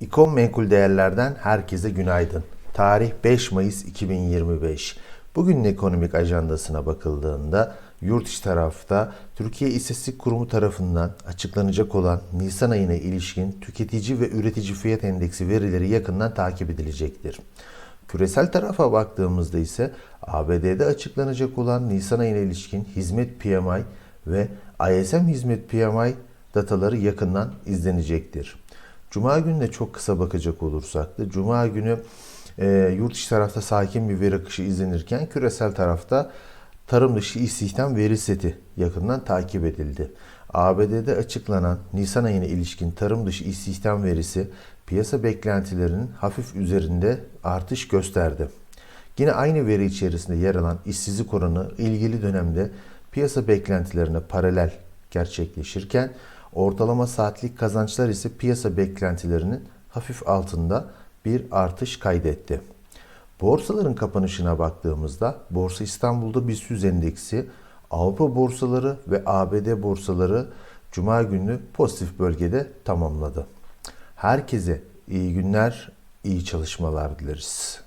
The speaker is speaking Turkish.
Bitcoin menkul değerlerden herkese günaydın. Tarih 5 Mayıs 2025. Bugünün ekonomik ajandasına bakıldığında yurt içi tarafta Türkiye İstatistik Kurumu tarafından açıklanacak olan Nisan ayına ilişkin tüketici ve üretici fiyat endeksi verileri yakından takip edilecektir. Küresel tarafa baktığımızda ise ABD'de açıklanacak olan Nisan ayına ilişkin hizmet PMI ve ISM hizmet PMI dataları yakından izlenecektir. Cuma gününe çok kısa bakacak olursak da Cuma günü e, yurt içi tarafta sakin bir veri akışı izlenirken küresel tarafta tarım dışı istihdam veri seti yakından takip edildi. ABD'de açıklanan Nisan ayına ilişkin tarım dışı istihdam verisi piyasa beklentilerinin hafif üzerinde artış gösterdi. Yine aynı veri içerisinde yer alan işsizlik oranı ilgili dönemde piyasa beklentilerine paralel gerçekleşirken ortalama saatlik kazançlar ise piyasa beklentilerinin hafif altında bir artış kaydetti. Borsaların kapanışına baktığımızda Borsa İstanbul'da BIST 100 endeksi, Avrupa borsaları ve ABD borsaları Cuma günü pozitif bölgede tamamladı. Herkese iyi günler, iyi çalışmalar dileriz.